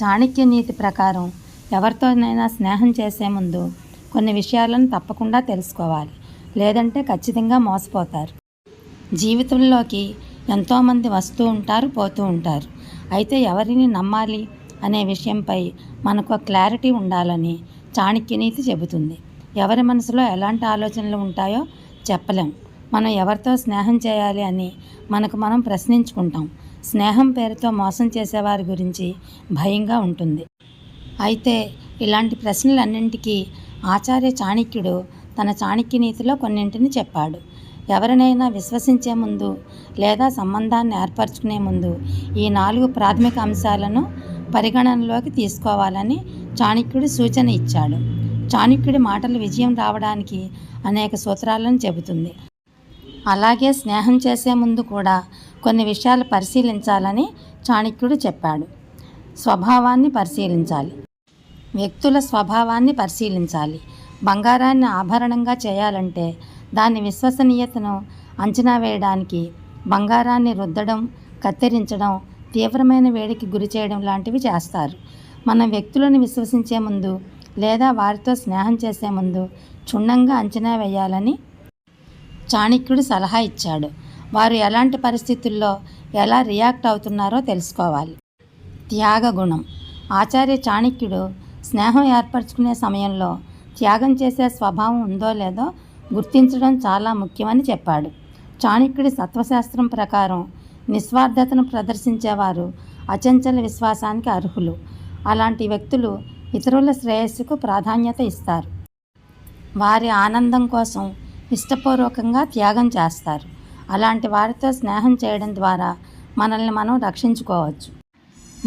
చాణక్య నీతి ప్రకారం ఎవరితోనైనా స్నేహం చేసే ముందు కొన్ని విషయాలను తప్పకుండా తెలుసుకోవాలి. లేదంటే ఖచ్చితంగా మోసపోతారు. జీవితంలోకి ఎంతోమంది వస్తూ ఉంటారు పోతూ ఉంటారు. అయితే ఎవరిని నమ్మాలి అనే విషయంపై మనకు క్లారిటీ ఉండాలని చాణక్యనీతి చెబుతుంది. ఎవరి మనసులో ఎలాంటి ఆలోచనలు ఉంటాయో చెప్పలేం. మనం ఎవరితో స్నేహం చేయాలి అని మనకు మనం ప్రశ్నించుకుంటాం. స్నేహం పేరుతో మోసం చేసేవారి గురించి భయంగా ఉంటుంది. అయితే ఇలాంటి ప్రశ్నలన్నింటికీ ఆచార్య చాణక్యుడు తన చాణక్య నీతిలో కొన్నింటిని చెప్పాడు. ఎవరినైనా విశ్వసించే ముందు లేదా సంబంధాన్ని ఏర్పరచుకునే ముందు ఈ నాలుగు ప్రాథమిక అంశాలను పరిగణనలోకి తీసుకోవాలని చాణక్యుడు సూచన ఇచ్చాడు. చాణక్యుడి మాటలు విజయం రావడానికి అనేక సూత్రాలను చెబుతుంది. అలాగే స్నేహం చేసే ముందు కూడా కొన్ని విషయాలు పరిశీలించాలని చాణక్యుడు చెప్పాడు. స్వభావాన్ని పరిశీలించాలి. వ్యక్తుల స్వభావాన్ని పరిశీలించాలి. బంగారాన్ని ఆభరణంగా చేయాలంటే దాని విశ్వసనీయతను అంచనా వేయడానికి బంగారాన్ని రుద్దడం కత్తిరించడం తీవ్రమైన వేడికి గురి చేయడం లాంటివి చేస్తారు. మనం వ్యక్తులను విశ్వసించే ముందు లేదా వారితో స్నేహం చేసే ముందు క్షుణ్ణంగా అంచనా వేయాలని చాణక్యుడు సలహా ఇచ్చాడు. వారు ఎలాంటి పరిస్థితుల్లో ఎలా రియాక్ట్ అవుతున్నారో తెలుసుకోవాలి. త్యాగ గుణం. ఆచార్య చాణక్యుడు స్నేహం ఏర్పరచుకునే సమయంలో త్యాగం చేసే స్వభావం ఉందో లేదో గుర్తించడం చాలా ముఖ్యమని చెప్పాడు. చాణక్యుడి సత్వశాస్త్రం ప్రకారం నిస్వార్థతను ప్రదర్శించేవారు అచంచల విశ్వాసానికి అర్హులు. అలాంటి వ్యక్తులు ఇతరుల శ్రేయస్సుకు ప్రాధాన్యత ఇస్తారు. వారి ఆనందం కోసం ఇష్టపూర్వకంగా త్యాగం చేస్తారు. అలాంటి వారితో స్నేహం చేయడం ద్వారా మనల్ని మనం రక్షించుకోవచ్చు.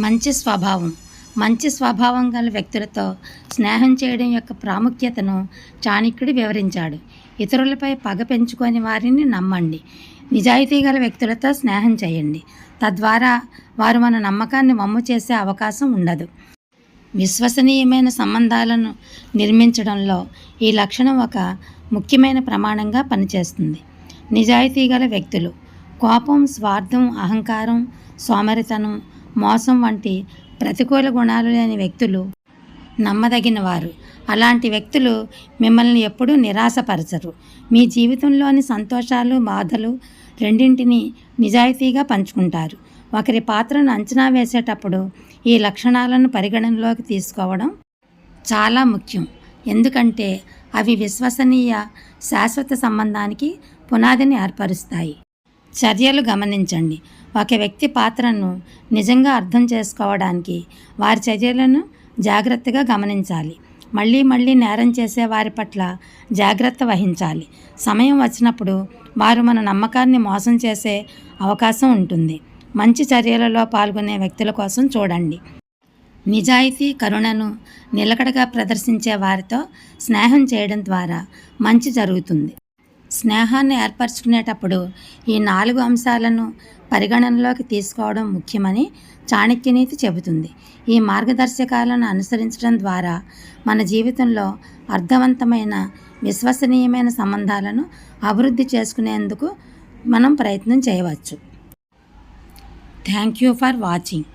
మంచి స్వభావం. మంచి స్వభావం గల వ్యక్తులతో స్నేహం చేయడం యొక్క ప్రాముఖ్యతను చాణక్యుడు వివరించాడు. ఇతరులపై పగ పెంచుకొని వారిని నమ్మండి. నిజాయితీ గల వ్యక్తులతో స్నేహం చేయండి. తద్వారా వారు మన నమ్మకాన్ని వమ్ము చేసే అవకాశం ఉండదు. విశ్వసనీయమైన సంబంధాలను నిర్మించడంలో ఈ లక్షణం ఒక ముఖ్యమైన ప్రమాణంగా పనిచేస్తుంది. నిజాయితీ గల వ్యక్తులు. కోపం స్వార్థం అహంకారం సోమరితనం మోసం వంటి ప్రతికూల గుణాలు లేని వ్యక్తులు నమ్మదగిన వారు అలాంటి వ్యక్తులు మిమ్మల్ని ఎప్పుడూ నిరాశపరచరు. మీ జీవితంలోని సంతోషాలు బాధలు రెండింటినీ నిజాయితీగా పంచుకుంటారు. ఒకరి పాత్రను అంచనా వేసేటప్పుడు ఈ లక్షణాలను పరిగణనలోకి తీసుకోవడం చాలా ముఖ్యం. ఎందుకంటే అవి విశ్వసనీయ శాశ్వత సంబంధానికి పునాదిని ఏర్పరుస్తాయి. చర్యలు గమనించండి. ఒక వ్యక్తి పాత్రను నిజంగా అర్థం చేసుకోవడానికి వారి చర్యలను జాగ్రత్తగా గమనించాలి. మళ్ళీ మళ్ళీ నేరం చేసే వారి పట్ల జాగ్రత్త వహించాలి. సమయం వచ్చినప్పుడు వారు మన నమ్మకాన్ని మోసం చేసే అవకాశం ఉంటుంది. మంచి చర్యలలో పాల్గొనే వ్యక్తుల కోసం చూడండి. నిజాయితీ కరుణను నిలకడగా ప్రదర్శించే వారితో స్నేహం చేయడం ద్వారా మంచి జరుగుతుంది. స్నేహాన్ని ఏర్పరచుకునేటప్పుడు ఈ నాలుగు అంశాలను పరిగణనలోకి తీసుకోవడం ముఖ్యమని చాణక్యనీతి చెబుతుంది. ఈ మార్గదర్శకాలను అనుసరించడం ద్వారా మన జీవితంలో అర్థవంతమైన విశ్వసనీయమైన సంబంధాలను అభివృద్ధి చేసుకునేందుకు మనం ప్రయత్నం చేయవచ్చు. Thank you for watching.